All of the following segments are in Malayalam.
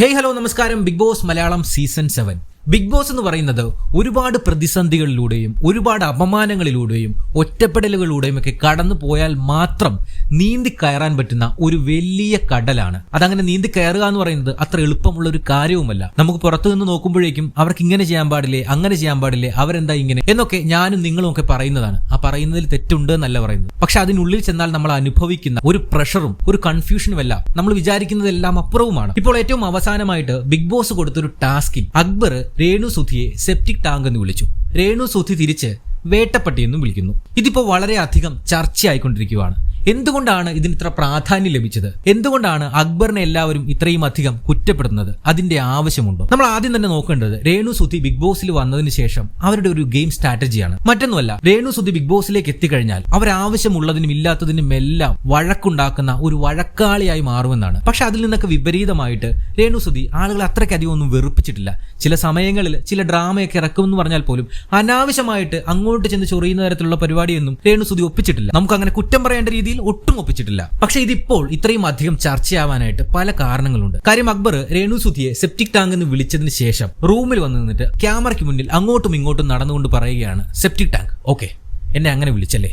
ഹേയ് ഹലോ നമസ്കാരം. Big Boss Malayalam season seven. Big Boss എന്ന് പറയുന്നത് ഒരുപാട് പ്രതിസന്ധികളിലൂടെയും ഒരുപാട് അപമാനങ്ങളിലൂടെയും ഒറ്റപ്പെടലുകളിലൂടെയും ഒക്കെ കടന്നു പോയാൽ മാത്രം നീന്തി കയറാൻ പറ്റുന്ന ഒരു വലിയ കടലാണ്. അതങ്ങനെ നീന്തി കയറുക എന്ന് പറയുന്നത് അത്ര എളുപ്പമുള്ള ഒരു കാര്യവുമല്ല. നമുക്ക് പുറത്തു നിന്ന് നോക്കുമ്പോഴേക്കും അവർക്ക് ഇങ്ങനെ ചെയ്യാൻ പാടില്ലേ അങ്ങനെ ചെയ്യാൻ പാടില്ലേ അവരെന്താ ഇങ്ങനെ എന്നൊക്കെ ഞാനും നിങ്ങളും ഒക്കെ പറയുന്നതാണ്. ആ പറയുന്നതിൽ തെറ്റുണ്ട് എന്നല്ല പറയുന്നത്. പക്ഷെ അതിനുള്ളിൽ ചെന്നാൽ നമ്മൾ അനുഭവിക്കുന്ന ഒരു പ്രഷറും ഒരു കൺഫ്യൂഷനും എല്ലാം നമ്മൾ വിചാരിക്കുന്നതെല്ലാം അപ്പുറവുമാണ്. ഇപ്പോൾ ഏറ്റവും അവസാനമായിട്ട് ബിഗ് ബോസ് കൊടുത്തൊരു ടാസ്കിൽ അക്ബർ രേണു സുധിയെ സെപ്റ്റിക് ടാങ്ക് എന്ന് വിളിച്ചു. രേണു സുധി തിരിച്ച് വേട്ടപ്പട്ടി എന്നും വിളിക്കുന്നു. ഇതിപ്പോ വളരെയധികം ചർച്ചയായിക്കൊണ്ടിരിക്കുകയാണ്. എന്തുകൊണ്ടാണ് ഇതിന് ഇത്ര പ്രാധാന്യം ലഭിച്ചത്? എന്തുകൊണ്ടാണ് അക്ബറിനെ എല്ലാവരും ഇത്രയും അധികം കുറ്റപ്പെടുന്നത് അതിന്റെ ആവശ്യമുണ്ടോ? നമ്മൾ ആദ്യം തന്നെ നോക്കേണ്ടത് രേണു സുധി ബിഗ് ബോസിൽ വന്നതിന് ശേഷം അവരുടെ ഒരു ഗെയിം സ്ട്രാറ്റജിയാണ്. മറ്റൊന്നുമല്ല രേണു സുധി ബിഗ് ബോസിലേക്ക് എത്തിക്കഴിഞ്ഞാൽ അവരാവശ്യമുള്ളതിനും ഇല്ലാത്തതിനും എല്ലാം വഴക്കുണ്ടാക്കുന്ന ഒരു വഴക്കാളിയായി മാറുമെന്നാണ്. പക്ഷെ അതിൽ നിന്നൊക്കെ വിപരീതമായിട്ട് രേണു സുധി ആളുകൾ അത്രയ്ക്കധികം ഒന്നും വെറുപ്പിച്ചിട്ടില്ല. ചില സമയങ്ങളിൽ ചില ഡ്രാമയൊക്കെ ഇറക്കുമെന്ന് പറഞ്ഞാൽ പോലും അനാവശ്യമായിട്ട് അങ്ങോട്ട് ചെന്ന് ചൊറിയുന്ന തരത്തിലുള്ള പരിപാടിയൊന്നും രേണു സുധി ഒപ്പിച്ചിട്ടില്ല. നമുക്ക് അങ്ങനെ കുറ്റം പറയേണ്ട രീതിയിൽ ഒട്ടും ഒപ്പിച്ചിട്ടില്ല. പക്ഷെ ഇതിപ്പോൾ ഇത്രയും അധികം ചർച്ചയാവാനായിട്ട് പല കാരണങ്ങളുണ്ട്. കാര്യം അക്ബർ രേണു സുധിയെ സെപ്റ്റിക് ടാങ്ക് എന്ന് വിളിച്ചതിന് ശേഷം റൂമിൽ വന്ന് നിന്നിട്ട് ക്യാമറയ്ക്ക് മുന്നിൽ അങ്ങോട്ടും ഇങ്ങോട്ടും നടന്നുകൊണ്ട് പറയുകയാണ് സെപ്റ്റിക് ടാങ്ക്. ഓക്കെ എന്നെ അങ്ങനെ വിളിച്ചല്ലേ?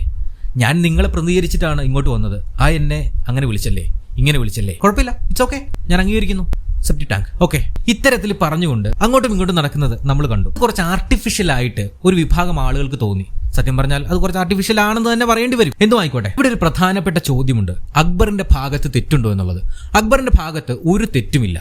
ഞാൻ നിങ്ങളെ പ്രതികരിച്ചിട്ടാണ് ഇങ്ങോട്ട് വന്നത്. ആ എന്നെ അങ്ങനെ വിളിച്ചല്ലേ? ഇങ്ങനെ വിളിച്ചല്ലേ? കുഴപ്പമില്ല. ഇറ്റ്സ് ഓക്കെ ഞാൻ അംഗീകരിക്കുന്നു. Septic tank. ഓക്കെ ഇത്തരത്തിൽ പറഞ്ഞുകൊണ്ട് അങ്ങോട്ടും ഇങ്ങോട്ടും നടക്കുന്നത് നമ്മൾ കണ്ടു. കുറച്ച് ആർട്ടിഫിഷ്യൽ ആയിട്ട് ഒരു വിഭാഗം ആളുകൾക്ക് തോന്നി. സത്യം പറഞ്ഞാൽ അത് കുറച്ച് ആർട്ടിഫിഷ്യൽ ആണെന്ന് തന്നെ പറയേണ്ടി വരും. എന്തും ആയിക്കോട്ടെ ഇവിടെ ഒരു പ്രധാനപ്പെട്ട ചോദ്യമുണ്ട്. അക്ബറിന്റെ ഭാഗത്ത് തെറ്റുണ്ടോ എന്നുള്ളത്. അക്ബറിന്റെ ഭാഗത്ത് ഒരു തെറ്റുമില്ല.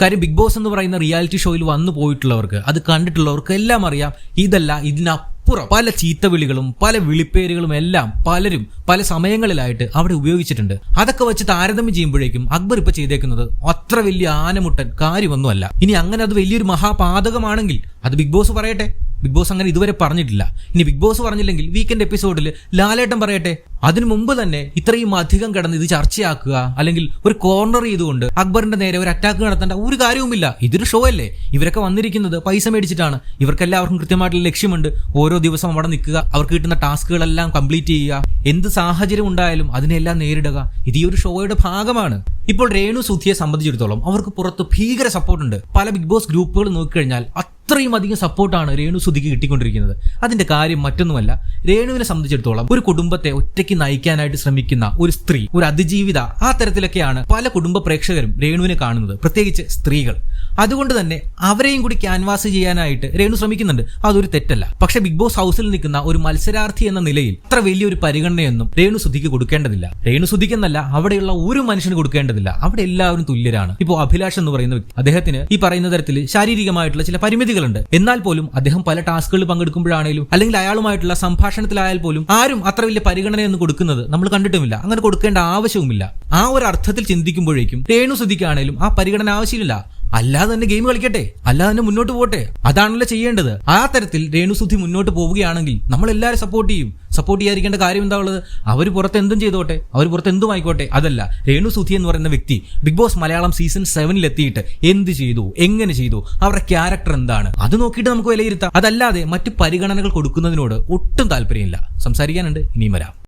കാര്യം ബിഗ് ബോസ് എന്ന് പറയുന്ന റിയാലിറ്റി ഷോയിൽ വന്നു പോയിട്ടുള്ളവർക്ക് അത് കണ്ടിട്ടുള്ളവർക്ക് എല്ലാം അറിയാം. ഇതല്ല ഇതിനപ്പുറം പല ചീത്തവിളികളും പല വിളിപ്പേരുകളും എല്ലാം പലരും പല സമയങ്ങളിലായിട്ട് അവിടെ ഉപയോഗിച്ചിട്ടുണ്ട്. അതൊക്കെ വെച്ച് താരതമ്യം ചെയ്യുമ്പോഴേക്കും അക്ബർ ഇപ്പൊ ചെയ്തേക്കുന്നത് അത്ര വലിയ ആനമുട്ടൻ കാര്യമൊന്നുമല്ല. ഇനി അങ്ങനെ അത് വലിയൊരു മഹാപാതകമാണെങ്കിൽ അത് ബിഗ് ബോസ് പറയട്ടെ. ബിഗ് ബോസ് അങ്ങനെ ഇതുവരെ പറഞ്ഞിട്ടില്ല. ഇനി ബിഗ് ബോസ് പറഞ്ഞില്ലെങ്കിൽ വീക്കെൻഡ് എപ്പിസോഡിൽ ലാലേട്ടൻ പറയട്ടെ അതിനു മുമ്പ് തന്നെ ഇത്രയും അധികം കിടന്ന് ഇത് ചർച്ചയാക്കുക അല്ലെങ്കിൽ ഒരു കോർണർ ചെയ്തുകൊണ്ട് അക്ബറിന്റെ നേരെ ഒരു അറ്റാക്ക് നടത്തേണ്ട ഒരു കാര്യവുമില്ല. ഇതൊരു ഷോ അല്ലേ? ഇവരൊക്കെ വന്നിരിക്കുന്നത് പൈസ മേടിച്ചിട്ടാണ്. ഇവർക്കെല്ലാവർക്കും കൃത്യമായിട്ടുള്ള ലക്ഷ്യമുണ്ട്. ഓരോ ദിവസം അവിടെ നിൽക്കുക അവർക്ക് കിട്ടുന്ന ടാസ്കുകളെല്ലാം കംപ്ലീറ്റ് ചെയ്യുക. എന്ത് സാഹചര്യം ഉണ്ടായാലും അതിനെല്ലാം നേരിടുക. ഇത് ഈ ഒരു ഷോയുടെ ഭാഗമാണ്. ഇപ്പോൾ രേണു സുധിയെ സംബന്ധിച്ചിടത്തോളം അവർക്ക് പുറത്ത് ഭീകര സപ്പോർട്ടുണ്ട് പല ബിഗ് ബോസ് ഗ്രൂപ്പുകൾ നോക്കിക്കഴിഞ്ഞാൽ അത്രയും അധികം സപ്പോർട്ടാണ് രേണു സുധിക്ക് കിട്ടിക്കൊണ്ടിരിക്കുന്നത്. അതിന്റെ കാര്യം മറ്റൊന്നുമല്ല രേണുവിനെ സംബന്ധിച്ചിടത്തോളം ഒരു കുടുംബത്തെ ഒറ്റയ്ക്ക് നയിക്കാനായിട്ട് ശ്രമിക്കുന്ന ഒരു സ്ത്രീ ഒരു അതിജീവിത ആ തരത്തിലൊക്കെയാണ് പല കുടുംബ പ്രേക്ഷകരും രേണുവിനെ കാണുന്നത് പ്രത്യേകിച്ച് സ്ത്രീകൾ. അതുകൊണ്ട് തന്നെ അവരെയും കൂടി ക്യാൻവാസ് ചെയ്യാനായിട്ട് രേണു ശ്രമിക്കുന്നുണ്ട്. അതൊരു തെറ്റല്ല. പക്ഷെ ബിഗ് ബോസ് ഹൗസിൽ നിൽക്കുന്ന ഒരു മത്സരാർത്ഥി എന്ന നിലയിൽ അത്ര വലിയൊരു പരിഗണനയൊന്നും രേണു സുധിക്ക് കൊടുക്കേണ്ടതില്ല. രേണു സുധിക്കെന്നല്ല അവിടെയുള്ള ഒരു മനുഷ്യന് കൊടുക്കേണ്ടതില്ല. അവിടെ എല്ലാവരും തുല്യരാണ്. ഇപ്പോൾ അഭിലാഷ് എന്ന് പറയുന്ന വ്യക്തി അദ്ദേഹത്തിന് ഈ പറയുന്ന തരത്തിൽ ശാരീരികമായിട്ടുള്ള ചില പരിമിതികളുണ്ട് എന്നാൽ പോലും അദ്ദേഹം പല ടാസ്കുകളിൽ പങ്കെടുക്കുമ്പോഴാണെങ്കിലും അല്ലെങ്കിൽ അയാളുമായിട്ടുള്ള സംഭാഷണത്തിലായാൽ പോലും ആരും അത്ര വലിയ പരിഗണനയൊന്നും കൊടുക്കുന്നത് നമ്മൾ കണ്ടിട്ടുമില്ല. അങ്ങനെ കൊടുക്കേണ്ട ആവശ്യവുമില്ല. ആ ഒരു അർത്ഥത്തിൽ ചിന്തിക്കുമ്പോഴേക്കും രേണു സുധിക്കാണേലും ആ പരിഗണന ആവശ്യമില്ല. അല്ലാതെ തന്നെ ഗെയിം കളിക്കട്ടെ. അല്ലാതെ തന്നെ മുന്നോട്ട് പോട്ടെ അതാണല്ലോ ചെയ്യേണ്ടത്. ആ തരത്തിൽ രേണുസുദ്ധി മുന്നോട്ട് പോവുകയാണെങ്കിൽ നമ്മൾ എല്ലാവരും സപ്പോർട്ട് ചെയ്യും. സപ്പോർട്ട് ചെയ്യാതിരിക്കേണ്ട കാര്യം എന്താ ഉള്ളത്? അവർ പുറത്ത് എന്തും ചെയ്തോട്ടെ. അവർ പുറത്ത് എന്തും ആയിക്കോട്ടെ. അതല്ല രേണുസുധി എന്ന് പറയുന്ന വ്യക്തി ബിഗ് ബോസ് മലയാളം സീസൺ സെവനിൽ എത്തിയിട്ട് എന്ത് ചെയ്തു? എങ്ങനെ ചെയ്തു? അവരുടെ ക്യാരക്ടർ എന്താണ്? അത് നോക്കിയിട്ട് നമുക്ക് വിലയിരുത്താം. അതല്ലാതെ മറ്റു പരിഗണനകൾ കൊടുക്കുന്നതിനോട് ഒട്ടും താല്പര്യമില്ല. സംസാരിക്കാനുണ്ട്. ഇനിയും വരാം.